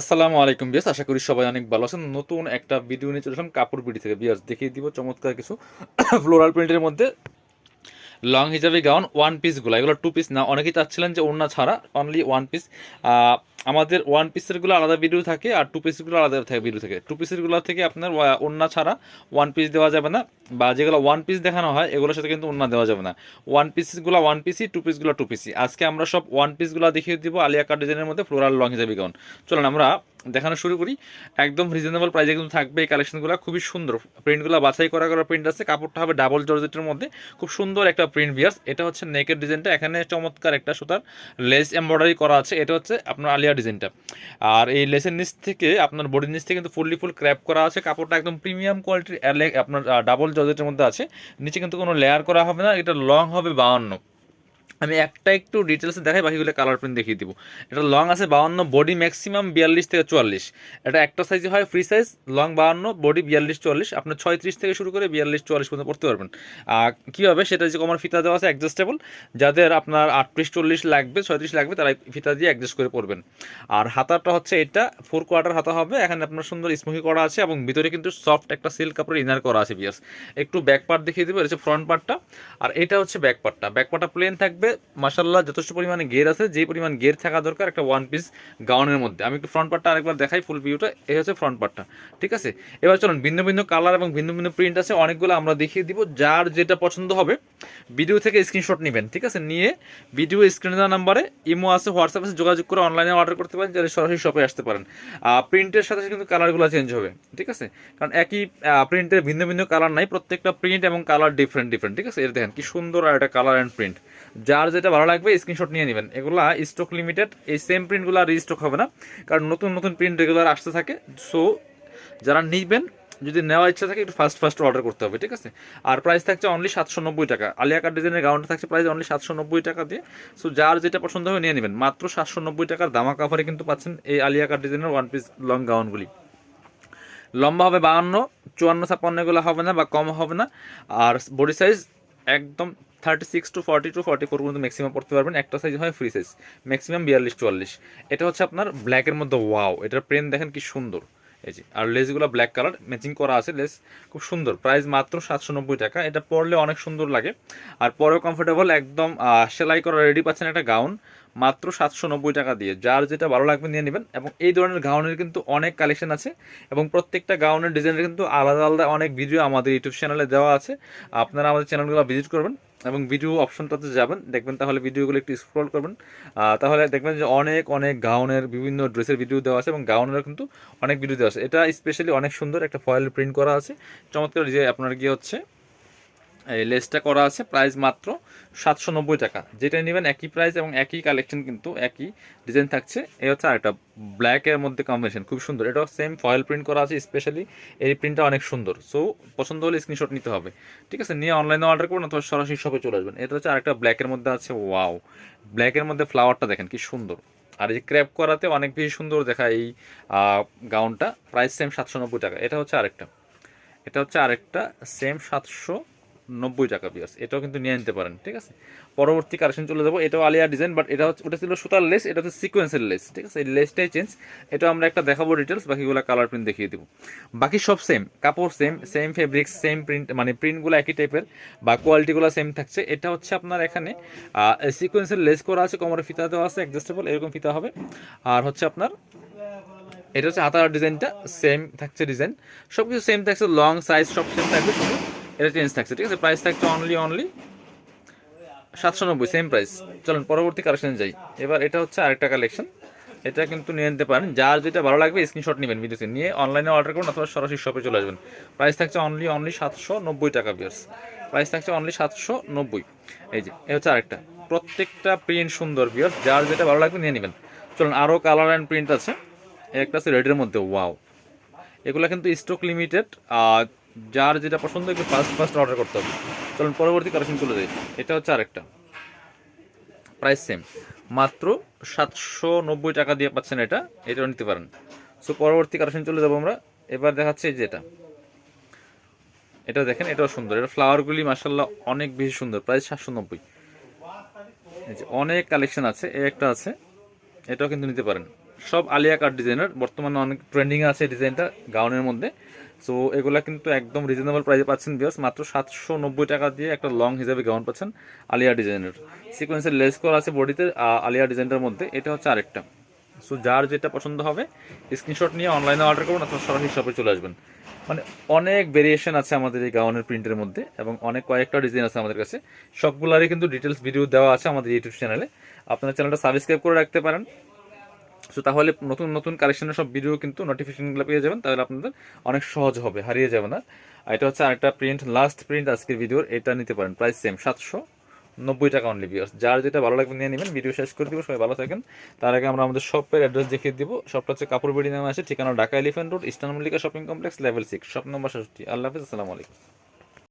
আসসালামু আলাইকুম বিয়াস আশা করি সবাই অনেক ভালো আছেন। নতুন একটা ভিডিও নিয়ে চলে কাপড় বিডি থেকে। বিয়াস দেখিয়ে দিব চমৎকার কিছু ফ্লোরাল প্রিন্টের মধ্যে। লং হিসাবে গাউন ওয়ান পিসগুলো এগুলো টু পিস না, অনেকেই চাচ্ছিলেন যে ওড়না ছাড়া অনলি ওয়ান পিস আমাদের ওয়ান পিসের পিসেরগুলো আলাদা ভিডিও থাকে আর টু পিসগুলো আলাদা থাকে ভিডিও থাকে। টু পিসেরগুলো থেকে আপনার ওড়না ছাড়া ওয়ান পিস দেওয়া যাবে না বা যেগুলো ওয়ান পিস দেখানো হয়, এগুলোর সাথে কিন্তু ওড়না দেওয়া যাবে না। ওয়ান পিসগুলো ওয়ান পিসি টু পিস পিসগুলো টু পিসি আজকে আমরা সব ওয়ান পিসগুলো দেখিয়ে দিব আলিয়া কাট ডিজাইনের মধ্যে ফ্লোরাল লং হিসাবে গাউন চলুন আমরা দেখানো শুরু করি। একদম রিজনেবল প্রাইসে কিন্তু থাকবে এই কালেকশনগুলো খুবই সুন্দর। প্রিন্টগুলো বাছাই করা করা প্রিন্ট আছে। কাপড়টা হবে ডাবল জর্জেটের মধ্যে। খুব সুন্দর একটা প্রিন্ট বিয়ার্স এটা হচ্ছে নেকের ডিজাইনটা এখানে চমৎকার একটা সুতার লেস এমব্রয়ডারি করা আছে। এটা হচ্ছে আপনার আলিয়া ডিজাইনটা আর এই লেসের নিচ থেকে, আপনার বডির নিচ থেকে কিন্তু ফুললি ফুল ক্র্যাপ করা আছে। কাপড়টা একদম প্রিমিয়াম কোয়ালিটির আপনার ডাবল জজেটের মধ্যে আছে। নিচে কিন্তু কোনো লেয়ার করা হবে না, এটা লং হবে বাউন্ন। আমি একটা একটু ডিটেলসে দেখাই, বাকিগুলো কালার প্রিন্ট দেখিয়ে দিব। এটা লং আছে বাউন্ন বডি ম্যাক্সিমাম বিয়াল্লিশ থেকে চুয়াল্লিশ। এটা একটা সাইজে হয় ফ্রি সাইজ লং বাউন্ন বডি বিয়াল্লিশ, চুয়াল্লিশ। আপনার ছয় ছয়ত্রিশ থেকে শুরু করে বিয়াল্লিশ, চুয়াল্লিশ পর্যন্ত পড়তে পারবেন। আর কীভাবে সেটা যে কমার ফিতা দেওয়া আছে অ্যাডজাস্টেবল যাদের আপনার আটত্রিশ, চল্লিশ লাগবে, ছয়ত্রিশ লাগবে, তারা ফিতা দিয়ে অ্যাডজাস্ট করে পড়বেন। আর হাতাটা হচ্ছে এটা ফোর কোয়ার্টার হাতা হবে, এখানে আপনার সুন্দর স্মোকি করা আছে এবং ভিতরে কিন্তু সফট একটা সিল্ক কাপড় ইনার করা আছে বিয়াস একটু ব্যাক পার্ট দেখিয়ে দেবো, এটা হচ্ছে ফ্রন্ট পার্টটা আর এটা হচ্ছে ব্যাক পার্টটা ব্যাক পার্টটা প্লেন থাকবে মাসাল্লাহ যথেষ্ট পরিমাণে গের আছে। যে পরিমাণ গের থাকা দরকার একটা ওয়ান পিস গাউনের মধ্যে। আমি একটু ফ্রন্ট পার্টটা আরেকবার দেখাই ফুল ভিউটা এই হচ্ছে ফ্রন্ট পার্টটা ঠিক আছে? এবার চলুন, ভিন্ন ভিন্ন কালার এবং ভিন্ন ভিন্ন প্রিন্ট আছে, অনেকগুলো আমরা দেখিয়ে দিব। যার যেটা পছন্দ হবে ভিডিও থেকে স্ক্রিনশট নেবেন, ঠিক আছে? নিয়ে ভিডিও স্ক্রিনে দেওয়া নাম্বারে ইমো আছে, হোয়াটসঅ্যাপ আছে, যোগাযোগ করে অনলাইনে অর্ডার করতে পারেন যারা সরাসরি শপে আসতে পারেন। প্রিন্টের সাথে কিন্তু কালারগুলো চেঞ্জ হবে, ঠিক আছে? কারণ একই প্রিন্টের ভিন্ন ভিন্ন কালার নাই, প্রত্যেকটা প্রিন্ট এবং কালার ডিফারেন্ট ডিফারেন্ট ঠিক আছে? এটা দেখেন কি সুন্দর আর একটা কালার অ্যান্ড প্রিন্ট যার যেটা ভালো লাগবে স্ক্রিনশট নিয়ে নেবেন। এগুলা স্টক লিমিটেড এই সেম প্রিন্টগুলো আর রিস্টক হবে না, কারণ নতুন নতুন প্রিন্ট রেগুলার আসতে থাকে। সো যারা নিবেন, যদি নেওয়ার ইচ্ছা থাকে, একটু ফার্স্ট ফার্স্ট অর্ডার করতে হবে, ঠিক আছে? আর প্রাইস থাকছে অনলি সাতশো নব্বই টাকা। আলিয়া কাট ডিজাইনের গাউনটা থাকছে প্রাইস অনলি সাতশো নব্বই টাকা দিয়ে। সো যার যেটা পছন্দ হবে নিয়ে নেবেন। মাত্র সাতশো নব্বই টাকার দামা কাভারে কিন্তু পাচ্ছেন এই আলিয়া কাট ডিজাইনের ওয়ান পিস লং গাউনগুলি লম্বা হবে বাহান্ন, চুয়ান্ন, ছাপ্পান্ন এগুলো হবে না বা কম হবে না। আর বডি সাইজ একদম thirty six to forty two forty four পর্যন্ত ম্যাক্সিমাম পড়তে পারবেন। একটা সাইজ হয় ফ্রি সাইজ ম্যাক্সিমাম বিয়াল্লিশ চুয়াল্লিশ। এটা হচ্ছে আপনার ব্ল্যাকের মধ্যে ওয়াও এটার প্রেন দেখেন কি সুন্দর। এই যে, আর লেসগুলো ব্ল্যাক কালার ম্যাচিং করা আছে লেস খুব সুন্দর। প্রাইস মাত্র সাতশো নব্বই টাকা। এটা পরলে অনেক সুন্দর লাগে। আর পরেও কমফোর্টেবল একদম সেলাই করা রেডি পাচ্ছেন একটা গাউন মাত্র সাতশো নব্বই টাকা দিয়ে। যার যেটা ভালো লাগবে নিয়ে নেবেন। এবং এই ধরনের গাউনের কিন্তু অনেক কালেকশন আছে। এবং প্রত্যেকটা গাউনের ডিজাইনের কিন্তু আলাদা আলাদা অনেক ভিডিও আমাদের ইউটিউব চ্যানেলে দেওয়া আছে। আপনারা আমাদের চ্যানেলগুলো ভিজিট করবেন। এবং ভিডিও অপশনটাতে যাবেন, দেখবেন তাহলে ভিডিওগুলো একটু স্ক্রল করবেন। তাহলে দেখবেন যে অনেক অনেক গাউনের বিভিন্ন ড্রেসের ভিডিও দেওয়া আছে এবং গাউনের কিন্তু অনেক ভিডিও দেওয়া আছে। এটা স্পেশালি অনেক সুন্দর একটা ফয়েল প্রিন্ট করা আছে। চমৎকার যে আপনার গিয়ে হচ্ছে লেসটা করা আছে প্রাইস মাত্র সাতশো নব্বই টাকা। যেটা নেবেন একই প্রাইস এবং একই কালেকশন কিন্তু একই ডিজাইন থাকছে। এই হচ্ছে আরেকটা ব্ল্যাকের মধ্যে কম্বিনেশন খুব সুন্দর। এটাও সেম ফয়েল প্রিন্ট করা আছে স্পেশালি এই প্রিন্টটা অনেক সুন্দর। সো পছন্দ হলে স্ক্রিনশট নিতে হবে। ঠিক আছে, নিয়ে অনলাইনে অর্ডার করুন অথবা সরাসরি শপে চলে আসবেন। এটা হচ্ছে আরেকটা ব্ল্যাকের মধ্যে আছে ওয়াও ব্ল্যাকের মধ্যে ফ্লাওয়ারটা দেখেন কি সুন্দর। আর এই ক্র্যাপ করাতে অনেক বেশি সুন্দর দেখা এই গাউনটা প্রাইস সেম সাতশো নব্বই টাকা। এটা হচ্ছে আরেকটা। এটা হচ্ছে আরেকটা সেম সাতশো নব্বই টাকা পিয়াস এটাও কিন্তু নিয়ে নিতে পারেন, ঠিক আছে? পরবর্তী কালেকশন চলে যাব, এটাও আলিয়া ডিজাইন বাট এটা হচ্ছে ওটা ছিল সুতার লেস এটা হচ্ছে সিকোয়েন্সের লেস ঠিক আছে? এই লেসটাই চেঞ্জ এটা আমরা একটা দেখাবো ডিটেলস বাকিগুলো কালার প্রিন্ট দেখিয়ে দিব। বাকি সব সেম কাপড় same same fabrics same print মানে প্রিন্টগুলো একই টাইপের বা কোয়ালিটিগুলো সেম থাকছে। এটা হচ্ছে আপনার এখানে সিকোয়েন্সের লেস করা আছে, কোমরে ফিতা দেওয়া আছে অ্যাডজাস্টেবল এরকম ফিতা হবে। আর হচ্ছে আপনার, এটা হচ্ছে হাতার ডিজাইনটা সেম থাকছে ডিজাইন সব কিছু সেম থাকছে লং সাইজ সব সেম থাকবে, শুধু এটা চেঞ্জ থাকছে ঠিক আছে? প্রাইস থাকছে অনলি অনলি সাতশো নব্বই সেম প্রাইস চলুন, পরবর্তী কালেকশনে যাই। এবার এটা হচ্ছে আরেকটা কালেকশন এটা কিন্তু নিয়ে নিতে পারেন। যার যেটা ভালো লাগবে স্ক্রিনশট নেবেন ভিডিওতে নিয়ে অনলাইনে অর্ডার করুন অথবা সরাসরি শপে চলে আসবেন। প্রাইস থাকছে অনলি অনলি সাতশো নব্বই টাকা বিয়ার্স প্রাইস থাকছে অনলি সাতশো নব্বই। এই যে, এ হচ্ছে আরেকটা। প্রত্যেকটা প্রিন্ট সুন্দর বিয়ার্স যার যেটা ভালো লাগবে, নিয়ে নেবেন। চলুন আরও কালার অ্যান্ড প্রিন্ট আছে। একটা আছে রেডের মধ্যে ওয়াও এগুলো কিন্তু স্টক লিমিটেড যার যেটা পছন্দ একটু ফার্স্ট ফার্স্ট অর্ডার করতে হবে। চলুন পরবর্তী কালেকশন চলে যাই এটা হচ্ছে আরেকটা। প্রাইস সেম মাত্র সাতশো নব্বই টাকা দিয়ে পাচ্ছেন এটা। এটাও নিতে পারেন। সো পরবর্তী কালেকশন চলে যাব আমরা। এবার দেখাচ্ছে এই যেটা এটা। দেখেন, এটাও সুন্দর। এটা ফ্লাওয়ারগুলি মাসাল্লাহ অনেক বেশি সুন্দর। প্রাইস সাতশো নব্বই। যে অনেক কালেকশন আছে। এই একটা আছে। এটাও কিন্তু নিতে পারেন। সব আলিয়া কাট ডিজাইনের বর্তমানে অনেক ট্রেন্ডিং আছে ডিজাইনটা গাউনের মধ্যে। সো এগুলা কিন্তু একদম রিজনেবল প্রাইসে পাচ্ছেন বিয়ার্স মাত্র সাতশো নব্বই টাকা দিয়ে একটা লং হিসাবে গাউন পাচ্ছেন আলিয়া ডিজাইনের সিকোয়েন্সের লেস করা আছে বডিতে আলিয়া ডিজাইনটার মধ্যে। এটা হচ্ছে আরেকটা। সো যার যেটা পছন্দ হবে স্ক্রিনশট নিয়ে অনলাইনে অর্ডার করুন অথবা সরাসরি শপে চলে আসবেন। মানে অনেক ভেরিয়েশন আছে আমাদের এই গাউনের প্রিন্টের মধ্যে এবং অনেক কয়েকটা ডিজাইন আছে আমাদের কাছে। সবগুলারই কিন্তু ডিটেলস ভিডিও দেওয়া আছে আমাদের ইউটিউব চ্যানেলে আপনার চ্যানেলটা সাবস্ক্রাইব করে রাখতে পারেন। সো তাহলে নতুন নতুন কালেকশনের সব ভিডিও কিন্তু নোটিফিকেশনগুলো পেয়ে যাবেন, তাহলে আপনাদের অনেক সহজ হবে, হারিয়ে যাবে না। আর এটা হচ্ছে আরেকটা প্রিন্ট লাস্ট প্রিন্ট আজকের ভিডিওর এটা নিতে পারেন প্রাইস সেম সাতশো নব্বই টাকা অনলি ভিউয়ার্স যার যেটা ভালো লাগবে নিয়ে নেবেন ভিডিও শেষ করে দিব, সবাই ভালো থাকেন। তার আগে আমরা আমাদের শপের অ্যাড্রেস দেখিয়ে দিব শপটা হচ্ছে কাপড় বেড়ি নামে আছে, ঠিকানা Dhaka Elephant Road Eastern Mallika Shopping Complex level six shop number ষষ্ঠী। আল্লাহ হাফিজ, আসসালামু আলাইকুম।